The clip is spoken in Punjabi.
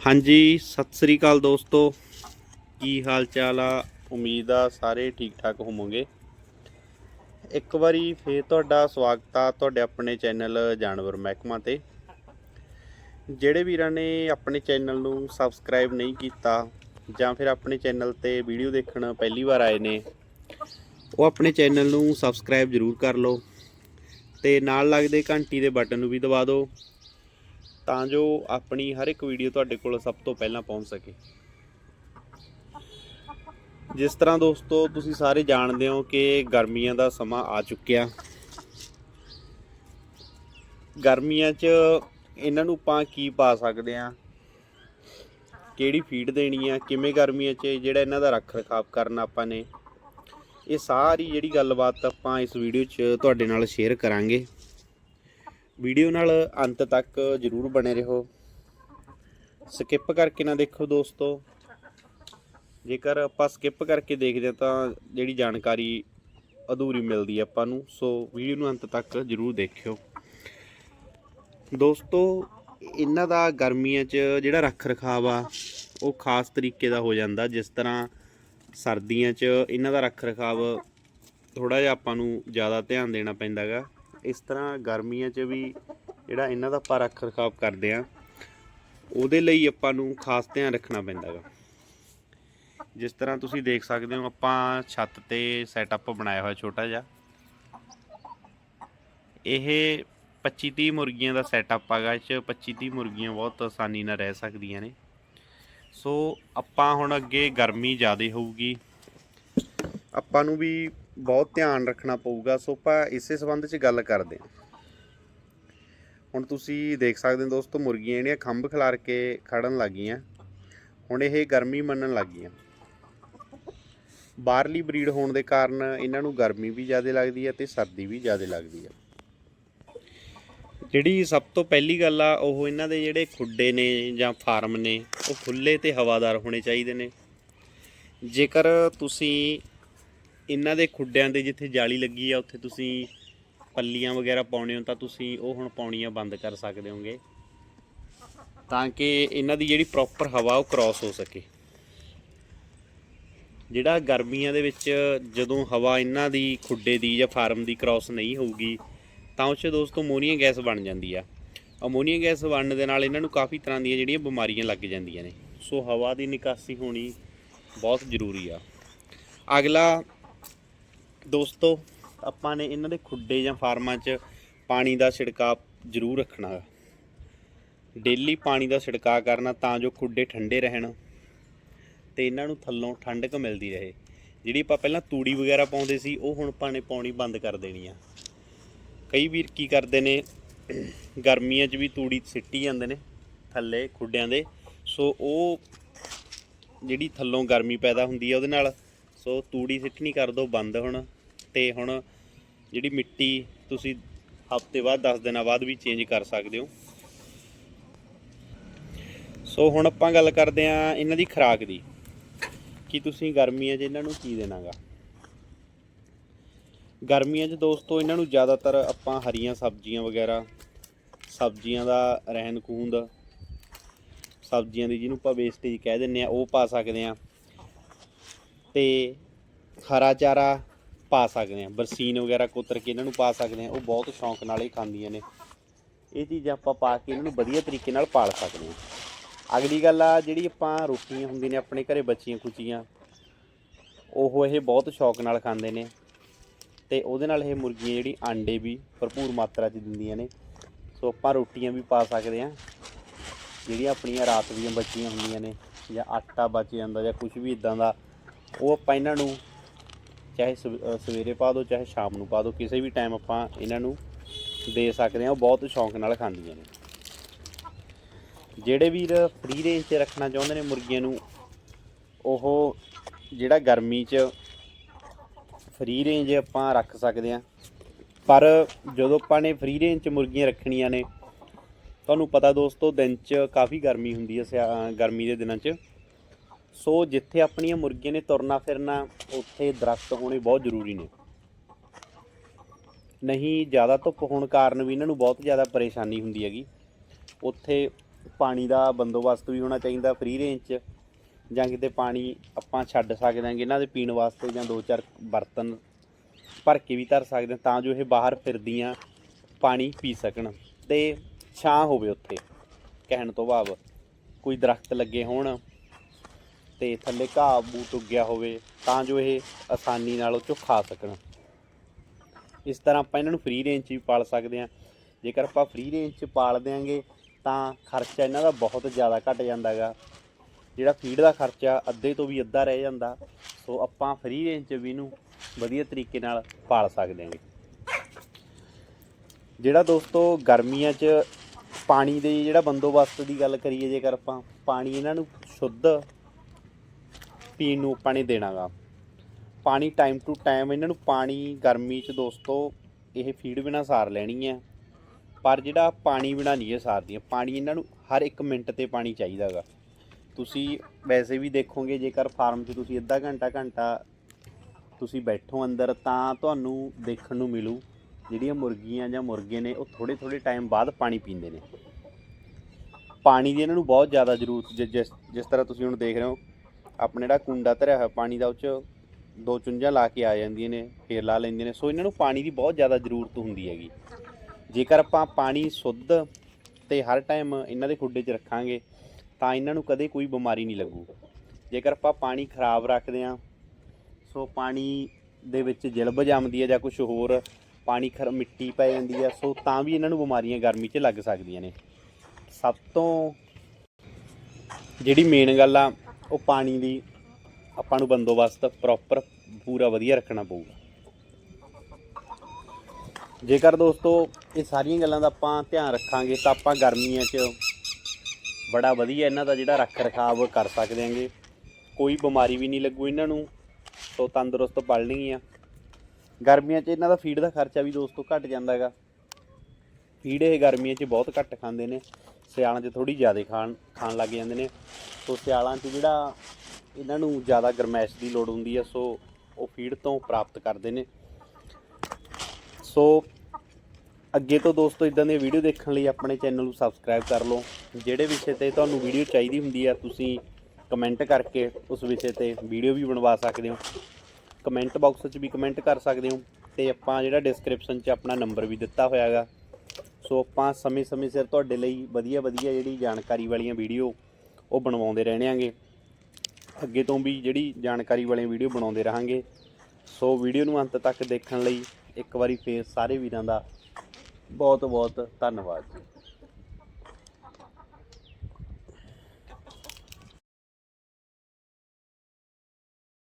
ਹਾਂਜੀ, ਸਤਿ ਸ੍ਰੀ ਅਕਾਲ ਦੋਸਤੋ। ਕੀ ਹਾਲ ਚਾਲ ਆ? ਉਮੀਦ ਆ ਸਾਰੇ ਠੀਕ ਠਾਕ ਹੋਵੋਗੇ। ਇੱਕ ਵਾਰੀ ਫੇਰ ਤੁਹਾਡਾ ਸਵਾਗਤ ਆ ਤੁਹਾਡੇ ਆਪਣੇ ਚੈਨਲ ਜਾਨਵਰ ਮਹਿਕਮਾ ਤੇ। ਜਿਹੜੇ ਵੀਰਾਂ ਨੇ ਆਪਣੇ ਚੈਨਲ ਨੂੰ ਸਬਸਕ੍ਰਾਈਬ ਨਹੀਂ ਕੀਤਾ ਜਾਂ ਫਿਰ ਆਪਣੇ ਚੈਨਲ ਤੇ ਵੀਡੀਓ ਦੇਖਣ ਪਹਿਲੀ ਵਾਰ ਆਏ ਨੇ, ਉਹ ਆਪਣੇ ਚੈਨਲ ਨੂੰ ਸਬਸਕ੍ਰਾਈਬ ਜ਼ਰੂਰ ਕਰ ਲਓ ਤੇ ਨਾਲ ਲੱਗਦੇ ਘੰਟੀ ਦੇ ਬਟਨ ਨੂੰ ਵੀ ਦਬਾ ਦਿਓ। ਤਾਂ ਜੋ ਆਪਣੀ ਹਰ ਇੱਕ ਵੀਡੀਓ ਤੁਹਾਡੇ ਕੋਲ ਸਭ ਤੋਂ ਪਹਿਲਾਂ ਪਹੁੰਚ ਸਕੇ। ਜਿਸ ਤਰ੍ਹਾਂ ਦੋਸਤੋ, ਤੁਸੀਂ ਸਾਰੇ ਜਾਣਦੇ ਹੋ ਕਿ ਗਰਮੀਆਂ ਦਾ ਸਮਾਂ ਆ ਚੁੱਕਿਆ। ਗਰਮੀਆਂ 'ਚ ਇਹਨਾਂ ਨੂੰ ਆਪਾਂ ਕੀ ਪਾ ਸਕਦੇ ਆ ਕਿਹੜੀ ਫੀਡ ਦੇਣੀ ਆ? ਕਿਵੇਂ ਗਰਮੀਆਂ 'ਚ ਜਿਹੜਾ ਇਹਨਾਂ ਦਾ ਰੱਖ ਰਖਾਵ ਕਰਨਾ ਆਪਾਂ ਨੇ? ਇਹ ਸਾਰੀ ਜਿਹੜੀ ਗੱਲਬਾਤ ਆਪਾਂ ਇਸ ਵੀਡੀਓ 'ਚ ਤੁਹਾਡੇ ਨਾਲ ਸ਼ੇਅਰ ਕਰਾਂਗੇ। ਵੀਡੀਓ ਨਾਲ ਅੰਤ ਤੱਕ ਜਰੂਰ ਬਣੇ ਰਹੋ। ਸਕਿਪ ਕਰਕੇ ਨਾ ਦੇਖੋ ਦੋਸਤੋ। ਜੇਕਰ ਆਪਾਂ ਸਕਿਪ ਕਰਕੇ ਦੇਖਦੇ ਹਾਂ ਤਾਂ ਜਿਹੜੀ ਜਾਣਕਾਰੀ ਅਧੂਰੀ ਮਿਲਦੀ ਹੈ ਆਪਾਂ ਨੂੰ, ਸੋ ਵੀਡੀਓ ਨੂੰ ਅੰਤ ਤੱਕ ਜਰੂਰ ਦੇਖਿਓ। ਦੋਸਤੋ, ਇਹਨਾਂ ਦਾ ਗਰਮੀਆਂ 'ਚ ਜਿਹੜਾ ਰੱਖ ਰਖਾਵ ਆ, ਉਹ ਖਾਸ ਤਰੀਕੇ ਦਾ ਹੋ ਜਾਂਦਾ। ਜਿਸ ਤਰ੍ਹਾਂ ਸਰਦੀਆਂ 'ਚ ਇਹਨਾਂ ਦਾ ਰੱਖ ਰਖਾਵ ਥੋੜਾ ਜਿਹਾ ਆਪਾਂ ਨੂੰ ਜ਼ਿਆਦਾ ਧਿਆਨ ਦੇਣਾ ਪੈਂਦਾਗਾ ਇਸ ਤਰ੍ਹਾਂ ਗਰਮੀਆਂ 'ਚ ਵੀ ਜਿਹੜਾ ਇਹਨਾਂ ਦਾ ਆਪਾਂ ਰੱਖ ਰਖਾਵ ਕਰਦੇ ਆ ਉਹਦੇ ਲਈ ਆਪਾਂ ਨੂੰ ਖਾਸ ਧਿਆਨ ਰੱਖਣਾ ਪੈਂਦਾ ਪੈਂਦਾਗਾ ਜਿਸ ਤਰ੍ਹਾਂ ਤੁਸੀਂ ਦੇਖ ਸਕਦੇ ਹੋ, ਆਪਾਂ ਛੱਤ ਤੇ ਸੈਟਅਪ ਬਣਾਇਆ ਹੋਇਆ ਛੋਟਾ ਜਿਹਾ। ਇਹ 25 30 ਮੁਰਗੀਆਂ ਦਾ ਸੈਟਅਪ ਹੈਗਾ ਇਹ 'ਚ 25 30 ਮੁਰਗੀਆਂ ਬਹੁਤ ਆਸਾਨੀ ਨਾਲ ਰਹਿ ਸਕਦੀਆਂ ਨੇ। ਸੋ ਆਪਾਂ ਹੁਣ ਅੱਗੇ ਗਰਮੀ ਜ਼ਿਆਦਾ ਹੋਊਗੀ। ਆਪਾਂ ਨੂੰ ਵੀ ਬਹੁਤ ਧਿਆਨ ਰੱਖਣਾ ਪਊਗਾ, ਸੋ ਆਪਾਂ ਇਸੇ ਸੰਬੰਧ 'ਚ ਗੱਲ ਕਰਦੇ ਹਾਂ। ਹੁਣ ਤੁਸੀਂ ਦੇਖ ਸਕਦੇ ਹੋ ਦੋਸਤੋ, ਮੁਰਗੀਆਂ ਜਿਹੜੀਆਂ ਖੰਭ ਖਿਲਾਰ ਕੇ ਖੜਨ ਲੱਗੀਆਂ। ਹੁਣ ਇਹ ਗਰਮੀ ਮੰਨਣ ਲੱਗੀਆਂ। ਬਾਹਰਲੀ ਬਰੀਡ ਹੋਣ ਦੇ ਕਾਰਨ ਇਹਨਾਂ ਨੂੰ ਗਰਮੀ ਵੀ ਜ਼ਿਆਦਾ ਲੱਗਦੀ ਹੈ ਤੇ ਸਰਦੀ ਵੀ ਜ਼ਿਆਦਾ ਲੱਗਦੀ ਹੈ। ਜਿਹੜੀ ਸਭ ਤੋਂ ਪਹਿਲੀ ਗੱਲ ਆ, ਉਹ ਇਹਨਾਂ ਦੇ ਜਿਹੜੇ ਖੁੱਡੇ ਨੇ ਜਾਂ ਫਾਰਮ ਨੇ, ਉਹ ਖੁੱਲੇ ਤੇ ਹਵਾਦਾਰ ਹੋਣੇ ਚਾਹੀਦੇ ਨੇ। ਜੇਕਰ ਤੁਸੀਂ ਇਹਨਾਂ ਦੇ ਖੁੱਡਿਆਂ ਦੇ ਜਿੱਥੇ ਜਾਲੀ ਲੱਗੀ ਆ, ਉੱਥੇ ਤੁਸੀਂ ਪੱਲੀਆਂ ਵਗੈਰਾ ਪਾਉਣੇ ਹੋ ਤਾਂ ਤੁਸੀਂ ਉਹ ਹੁਣ ਪਾਉਣੀਆਂ ਬੰਦ ਕਰ ਸਕਦੇ ਹੋਗੇ। ਤਾਂ ਕਿ ਇਹਨਾਂ ਦੀ ਜਿਹੜੀ ਪ੍ਰੋਪਰ ਹਵਾ ਉਹ ਕ੍ਰਾਸ ਹੋ ਸਕੇ। ਜਿਹੜਾ ਗਰਮੀਆਂ ਦੇ ਵਿੱਚ ਜਦੋਂ ਹਵਾ ਇਹਨਾਂ ਦੀ ਖੁੱਡੇ ਦੀ ਜਾਂ ਫਾਰਮ ਦੀ ਕ੍ਰਾਸ ਨਹੀਂ ਹੋਊਗੀ, ਤਾਂ ਉਸ 'ਚ ਦੋਸਤੋ ਅਮੋਨੀਆ ਗੈਸ ਬਣ ਜਾਂਦੀ ਆ। ਅਮੋਨੀਆ ਗੈਸ ਬਣਨ ਦੇ ਨਾਲ ਇਹਨਾਂ ਨੂੰ ਕਾਫੀ ਤਰ੍ਹਾਂ ਦੀਆਂ ਜਿਹੜੀਆਂ ਬਿਮਾਰੀਆਂ ਲੱਗ ਜਾਂਦੀਆਂ ਨੇ। ਸੋ ਹਵਾ ਦੀ ਨਿਕਾਸੀ ਹੋਣੀ ਬਹੁਤ ਜ਼ਰੂਰੀ ਆ। ਅਗਲਾ ਦੋਸਤੋ, ਆਪਾਂ ਨੇ ਇਹਨਾਂ ਦੇ ਖੁੱਡੇ ਜਾਂ ਫਾਰਮਾਂ 'ਚ ਪਾਣੀ ਦਾ ਛਿੜਕਾਅ ਜ਼ਰੂਰ ਰੱਖਣਾ ਹੈ। ਡੇਲੀ ਪਾਣੀ ਦਾ ਛਿੜਕਾਅ ਕਰਨਾ ਤਾਂ ਜੋ ਖੁੱਡੇ ਠੰਡੇ ਰਹਿਣ ਤੇ ਇਹਨਾਂ ਨੂੰ ਥੱਲੋਂ ਠੰਡਕ ਮਿਲਦੀ ਰਹੇ। ਜਿਹੜੀ ਆਪਾਂ ਪਹਿਲਾਂ ਤੂੜੀ ਵਗੈਰਾ ਪਾਉਂਦੇ ਸੀ, ਉਹ ਹੁਣ ਆਪਾਂ ਨੇ ਪਾਉਣੀ ਬੰਦ ਕਰ ਦੇਣੀ ਆ। ਕਈ ਵੀਰ ਕੀ ਕਰਦੇ ਨੇ, ਗਰਮੀਆਂ 'ਚ ਵੀ ਤੂੜੀ ਸਿੱਟੀ ਜਾਂਦੇ ਨੇ ਥੱਲੇ ਖੁੱਡਿਆਂ ਦੇ। ਸੋ ਉਹ ਜਿਹੜੀ ਥੱਲੋਂ ਗਰਮੀ ਪੈਦਾ ਹੁੰਦੀ ਆ ਉਹਦੇ ਨਾਲ, ਸੋ ਤੂੜੀ ਸਿੱਟਣੀ ਕਰ ਦਿਓ ਬੰਦ ਹੁਣ। ਤੇ ਹੁਣ ਜਿਹੜੀ ਮਿੱਟੀ ਤੁਸੀਂ ਹਫ਼ਤੇ ਬਾਅਦ 10 ਦਿਨਾਂ ਬਾਅਦ ਵੀ ਚੇਂਜ ਕਰ ਸਕਦੇ ਹੋ। ਸੋ ਹੁਣ ਆਪਾਂ ਗੱਲ ਕਰਦੇ ਆਂ ਇਹਨਾਂ ਦੀ ਖੁਰਾਕ ਦੀ। ਕਿ ਤੁਸੀਂ ਗਰਮੀਆਂ 'ਚ ਇਹਨਾਂ ਨੂੰ ਕੀ ਦੇਣਾਗਾ? ਗਰਮੀਆਂ 'ਚ ਦੋਸਤੋ ਇਹਨਾਂ ਨੂੰ ਜ਼ਿਆਦਾਤਰ ਆਪਾਂ ਹਰੀਆਂ ਸਬਜ਼ੀਆਂ ਵਗੈਰਾ, ਸਬਜ਼ੀਆਂ ਦਾ ਰਹਿਣ ਖੂੰਦ ਸਬਜ਼ੀਆਂ ਦੀ ਜਿਹਨੂੰ ਆਪਾਂ ਵੇਸਟੇਜ ਕਹਿ ਦਿੰਨੇ ਆ ਉਹ ਪਾ ਸਕਦੇ ਆ ਤੇ ਹਰਾ ਚਾਰਾ ਪਾ ਸਕਦੇ ਆ ਬਰਸੀਨ ਵਗੈਰਾ ਕੁਤਰ ਕੇ ਇਹਨਾਂ ਨੂੰ ਪਾ ਸਕਦੇ ਆ ਉਹ ਬਹੁਤ ਸ਼ੌਂਕ ਨਾਲ ਹੀ ਖਾਂਦੀਆਂ ਨੇ। ਇਹ ਚੀਜ਼ਾਂ ਆਪਾਂ ਪਾ ਕੇ ਇਹਨਾਂ ਨੂੰ ਵਧੀਆ ਤਰੀਕੇ ਨਾਲ ਪਾਲ ਸਕਦੇ ਆ ਅਗਲੀ ਗੱਲ ਆ, ਜਿਹੜੀ ਆਪਾਂ ਰੋਟੀਆਂ ਹੁੰਦੀਆਂ ਨੇ ਆਪਣੇ ਘਰੇ ਬੱਚੀਆਂ ਖੁਚੀਆਂ, ਉਹ ਇਹ ਬਹੁਤ ਸ਼ੌਂਕ ਨਾਲ ਖਾਂਦੇ ਨੇ। ਤੇ ਉਹਦੇ ਨਾਲ ਇਹ ਮੁਰਗੀਆਂ ਜਿਹੜੀ ਆਂਡੇ ਵੀ ਭਰਪੂਰ ਮਾਤਰਾ 'ਚ ਦਿੰਦੀਆਂ ਨੇ। ਸੋ ਆਪਾਂ ਰੋਟੀਆਂ ਵੀ ਪਾ ਸਕਦੇ ਆ ਜਿਹੜੀਆਂ ਆਪਣੀਆਂ ਰਾਤ ਦੀਆਂ ਬੱਚੀਆਂ ਹੁੰਦੀਆਂ ਨੇ ਜਾਂ ਆਟਾ ਬਚ ਜਾਂਦਾ ਜਾਂ ਕੁਝ ਵੀ ਇਦਾਂ ਦਾ, ਉਹ ਆਪਾਂ ਇਹਨਾਂ ਨੂੰ ਚਾਹੇ ਸਵ- ਸਵੇਰੇ ਪਾ ਦਿਓ, ਚਾਹੇ ਸ਼ਾਮ ਨੂੰ ਪਾ ਦਿਓ, ਕਿਸੇ ਵੀ ਟਾਈਮ ਆਪਾਂ ਇਹਨਾਂ ਨੂੰ ਦੇ ਸਕਦੇ ਆ ਉਹ ਬਹੁਤ ਸ਼ੌਂਕ ਨਾਲ ਖਾਂਦੀਆਂ ਨੇ। ਜਿਹੜੇ ਵੀਰ ਫ੍ਰੀ ਰੇਂਜ 'ਚ ਰੱਖਣਾ ਚਾਹੁੰਦੇ ਨੇ ਮੁਰਗੀਆਂ ਨੂੰ, ਉਹ ਜਿਹੜਾ ਗਰਮੀ 'ਚ ਫ੍ਰੀ ਰੇਂਜ ਆਪਾਂ ਰੱਖ ਸਕਦੇ ਆ ਪਰ ਜਦੋਂ ਆਪਾਂ ਨੇ ਫ੍ਰੀ ਰੇਂਜ 'ਚ ਮੁਰਗੀਆਂ ਰੱਖਣੀਆਂ ਨੇ, ਤੁਹਾਨੂੰ ਪਤਾ ਦੋਸਤੋ, ਦਿਨ 'ਚ ਕਾਫੀ ਗਰਮੀ ਹੁੰਦੀ ਹੈ, ਸਿਆ- ਗਰਮੀ ਦੇ ਦਿਨਾਂ 'ਚ। ਸੋ ਜਿੱਥੇ ਆਪਣੀਆਂ ਮੁਰਗੀਆਂ ਨੇ ਤੁਰਨਾ ਫਿਰਨਾ, ਉੱਥੇ ਦਰਖਤ ਹੋਣੇ ਬਹੁਤ ਜ਼ਰੂਰੀ ਨੇ। ਨਹੀਂ, ਜ਼ਿਆਦਾ ਧੁੱਪ ਹੋਣ ਕਾਰਨ ਵੀ ਇਹਨਾਂ ਨੂੰ ਬਹੁਤ ਜ਼ਿਆਦਾ ਪਰੇਸ਼ਾਨੀ ਹੁੰਦੀ ਹੈਗੀ। ਉੱਥੇ ਪਾਣੀ ਦਾ ਬੰਦੋਬਸਤ ਵੀ ਹੋਣਾ ਚਾਹੀਦਾ ਫ੍ਰੀ ਰੇਂਜ 'ਚ, ਜਾਂ ਕਿਤੇ ਪਾਣੀ ਆਪਾਂ ਛੱਡ ਸਕਦੇ ਹਾਂਗੇ, ਇਹਨਾਂ ਦੇ ਪੀਣ ਵਾਸਤੇ ਜਾਂ ਦੋ ਚਾਰ ਬਰਤਨ ਭਰ ਕੇ ਵੀ ਧਰ ਸਕਦੇ ਹਾਂ, ਤਾਂ ਜੋ ਇਹ ਬਾਹਰ ਫਿਰਦੀਆਂ ਪਾਣੀ ਪੀ ਸਕਣ ਤੇ ਛਾਂ ਹੋਵੇ ਉੱਥੇ, ਕਹਿਣ ਤੋਂ ਭਾਵ ਕੋਈ ਦਰਖਤ ਲੱਗੇ ਹੋਣ। ਤੇ ਥੱਲੇ ਘਾਹ ਬੂਟ ਉੱਗਿਆ ਹੋਵੇ ਤਾਂ ਜੋ ਇਹ ਆਸਾਨੀ ਨਾਲ ਉਹ ਚੋਂ ਖਾ ਸਕਣ। ਇਸ ਤਰ੍ਹਾਂ ਆਪਾਂ ਇਹਨਾਂ ਨੂੰ ਫ੍ਰੀ ਰੇਂਜ 'ਚ ਵੀ ਪਾਲ ਸਕਦੇ ਹਾਂ। ਜੇਕਰ ਆਪਾਂ ਫ੍ਰੀ ਰੇਂਜ 'ਚ ਪਾਲ ਦਿਆਂਗੇ ਤਾਂ ਖਰਚਾ ਇਹਨਾਂ ਦਾ ਬਹੁਤ ਜ਼ਿਆਦਾ ਘਟ ਜਾਂਦਾਗਾ ਜਿਹੜਾ ਫੀਡ ਦਾ ਖਰਚਾ ਅੱਧੇ ਤੋਂ ਵੀ ਅੱਧਾ ਰਹਿ ਜਾਂਦਾ, ਸੋ ਆਪਾਂ ਫ੍ਰੀ ਰੇਂਜ 'ਚ ਵੀ ਇਹਨੂੰ ਵਧੀਆ ਤਰੀਕੇ ਨਾਲ ਪਾਲ ਸਕਦੇ ਹਾਂਗੇ। ਜਿਹੜਾ ਦੋਸਤੋ ਗਰਮੀਆਂ 'ਚ ਪਾਣੀ ਦੇ ਜਿਹੜਾ ਬੰਦੋਬਸਤ ਦੀ ਗੱਲ ਕਰੀਏ ਜੇਕਰ ਆਪਾਂ, ਪਾਣੀ ਇਹਨਾਂ ਨੂੰ ਸ਼ੁੱਧ ਪੀਣ ਨੂੰ ਆਪਾਂ ਨੇ ਦੇਣਾਗਾ। ਪਾਣੀ ਟਾਈਮ ਟੂ ਟਾਈਮ ਇਹਨਾਂ ਨੂੰ ਪਾਣੀ, ਗਰਮੀ 'ਚ ਦੋਸਤੋ, ਇਹ ਫੀਡ ਬਿਨਾ ਸਾਰ ਲੈਣੀ ਹੈ। ਪਰ ਜਿਹੜਾ ਪਾਣੀ ਬਿਨਾ ਨਹੀਂ ਇਹ ਸਾਰਦੀਆਂ, ਪਾਣੀ ਇਹਨਾਂ ਨੂੰ ਹਰ 1 ਮਿੰਟ ਤੇ ਪਾਣੀ ਚਾਹੀਦਾਗਾ। ਤੁਸੀਂ ਵੈਸੇ ਵੀ ਦੇਖੋਗੇ, ਜੇਕਰ ਫਾਰਮ 'ਚ ਤੁਸੀਂ ਅੱਧਾ ਘੰਟਾ ਘੰਟਾ ਤੁਸੀਂ ਬੈਠੋ ਅੰਦਰ, ਤਾਂ ਤੁਹਾਨੂੰ ਦੇਖਣ ਨੂੰ ਮਿਲੂ, ਜਿਹੜੀਆਂ ਮੁਰਗੀਆਂ ਜਾਂ ਮੁਰਗੇ ਨੇ, ਉਹ ਥੋੜੇ ਥੋੜੇ ਟਾਈਮ ਬਾਅਦ ਪਾਣੀ ਪੀਂਦੇ ਨੇ। ਪਾਣੀ ਦੀ ਇਹਨਾਂ ਨੂੰ ਬਹੁਤ ਜ਼ਿਆਦਾ ਜ਼ਰੂਰਤ, ਜਿ- ਜਿਸ ਜਿਸ ਤਰ੍ਹਾਂ ਤੁਸੀਂ ਹੁਣ ਦੇਖ ਰਹੇ ਹੋ ਆਪਣਾ ਜਿਹੜਾ ਕੁੰਡਾ ਧਰਿਆ ਹੋਇਆ ਪਾਣੀ ਦਾ, ਉਹ 'ਚ ਦੋ ਚੁੰਝਾਂ ਲਾ ਕੇ ਆ ਜਾਂਦੀਆਂ ਨੇ, ਫੇਰ ਲਾ ਲੈਂਦੀਆਂ ਨੇ। ਸੋ ਇਹਨਾਂ ਨੂੰ ਪਾਣੀ ਦੀ ਬਹੁਤ ਜ਼ਿਆਦਾ ਜ਼ਰੂਰਤ ਹੁੰਦੀ ਹੈਗੀ। ਜੇਕਰ ਆਪਾਂ ਪਾਣੀ ਸ਼ੁੱਧ ਤੇ ਹਰ ਟਾਈਮ ਇਹਨਾਂ ਦੇ ਖੁੱਡੇ 'ਚ ਰੱਖਾਂਗੇ, ਤਾਂ ਇਹਨਾਂ ਨੂੰ ਕਦੇ ਕੋਈ ਬਿਮਾਰੀ ਨਹੀਂ ਲੱਗੂ। ਜੇਕਰ ਆਪਾਂ ਪਾਣੀ ਖਰਾਬ ਰੱਖਦੇ ਹਾਂ, ਸੋ ਪਾਣੀ ਦੇ ਵਿੱਚ ਜਿਲਬ ਜੰਮਦੀ ਹੈ ਜਾਂ ਕੁਝ ਹੋਰ ਪਾਣੀ ਖਰ, ਮਿੱਟੀ ਪੈ ਜਾਂਦੀ ਹੈ, ਸੋ ਤਾਂ ਵੀ ਇਹਨਾਂ ਨੂੰ ਬਿਮਾਰੀਆਂ ਗਰਮੀ 'ਚ ਲੱਗ ਸਕਦੀਆਂ ਨੇ। ਸਭ ਤੋਂ ਜਿਹੜੀ ਮੇਨ ਗੱਲ ਆ ਉਹ ਪਾਣੀ ਦੀ ਆਪਾਂ ਨੂੰ ਬੰਦੋਬਸਤ ਪ੍ਰੋਪਰ ਪੂਰਾ ਵਧੀਆ ਰੱਖਣਾ ਪਊਗਾ। ਜੇਕਰ ਦੋਸਤੋ ਇਹ ਸਾਰੀਆਂ ਗੱਲਾਂ ਦਾ ਆਪਾਂ ਧਿਆਨ ਰੱਖਾਂਗੇ ਤਾਂ ਆਪਾਂ ਗਰਮੀਆਂ 'ਚ ਬੜਾ ਵਧੀਆ ਇਹਨਾਂ ਦਾ ਜਿਹੜਾ ਰੱਖ ਰਖਾਵ ਕਰ ਸਕਦੇ ਹਾਂਗੇ। ਕੋਈ ਬਿਮਾਰੀ ਵੀ ਨਹੀਂ ਲੱਗੂ ਇਹਨਾਂ ਨੂੰ, ਸੋ ਤੰਦਰੁਸਤ ਪਲਣਗੀਆਂ ਗਰਮੀਆਂ 'ਚ ਇਹਨਾਂ ਦਾ ਫੀਡ ਦਾ ਖਰਚਾ ਵੀ ਦੋਸਤੋ ਘਟ ਜਾਂਦਾ ਹੈਗਾ ਫੀਡ ਇਹ ਗਰਮੀਆਂ 'ਚ ਬਹੁਤ ਘੱਟ ਖਾਂਦੇ ਨੇ। ਸਿਆਲਾਂ 'ਚ ਥੋੜੀ ਜ਼ਿਆਦਾ ਖਾਣ ਖਾਣ ਲੱਗ ਜਾਂਦੇ ਨੇ। ਸੋ ਸਿਆਲਾਂ 'ਚ ਜਿਹੜਾ ਇਹਨਾਂ ਨੂੰ ਜ਼ਿਆਦਾ ਗਰਮੈਸ਼ ਦੀ ਲੋੜ ਹੁੰਦੀ ਹੈ ਸੋ ਉਹ ਫੀਡ ਤੋਂ ਪ੍ਰਾਪਤ ਕਰਦੇ ਨੇ। ਸੋ ਅੱਗੇ ਤੋਂ ਦੋਸਤੋ, ਇਦਾਂ ਦੀਆਂ ਵੀਡੀਓ ਦੇਖਣ ਲਈ ਆਪਣੇ ਚੈਨਲ ਨੂੰ ਸਬਸਕ੍ਰਾਈਬ ਕਰ ਲਓ। ਜਿਹੜੇ ਵਿਸ਼ੇ ਤੇ ਤੁਹਾਨੂੰ ਵੀਡੀਓ ਚਾਹੀਦੀ ਹੁੰਦੀ ਆ, ਤੁਸੀਂ ਕਮੈਂਟ ਕਰਕੇ ਉਸ ਵਿਸ਼ੇ ਤੇ ਵੀਡੀਓ ਵੀ ਬਣਵਾ ਸਕਦੇ ਹੋ। ਕਮੈਂਟ ਬਾਕਸ 'ਚ ਵੀ ਕਮੈਂਟ ਕਰ ਸਕਦੇ ਹੋ। ਤੇ ਆਪਾਂ ਜਿਹੜਾ ਡਿਸਕ੍ਰਿਪਸ਼ਨ 'ਚ ਆਪਣਾ ਨੰਬਰ ਵੀ ਦਿੱਤਾ ਹੋਇਆ ਹੈਗਾ ਸੋ ਆਪਾਂ ਸਮੇਂ-ਸਮੇਂ ਸਿਰ ਤੁਹਾਡੇ ਲਈ ਵਧੀਆ ਵਧੀਆ ਜਿਹੜੀ ਜਾਣਕਾਰੀ ਵਾਲੀਆਂ ਵੀਡੀਓ ਉਹ ਬਣਵਾਉਂਦੇ ਰਹਿਣੇ ਅੱਗੇ ਤੋਂ ਵੀ ਜਿਹੜੀ ਜਾਣਕਾਰੀ ਵਾਲੀਆਂ ਵੀਡੀਓ ਬਣਾਉਂਦੇ ਰਹਾਂਗੇ। ਸੋ ਵੀਡੀਓ ਨੂੰ ਅੰਤ ਤੱਕ ਦੇਖਣ ਲਈ ਇੱਕ ਵਾਰੀ ਫੇਰ ਸਾਰੇ ਵੀਰਾਂ ਦਾ ਬਹੁਤ ਬਹੁਤ ਧੰਨਵਾਦ। ਜੀ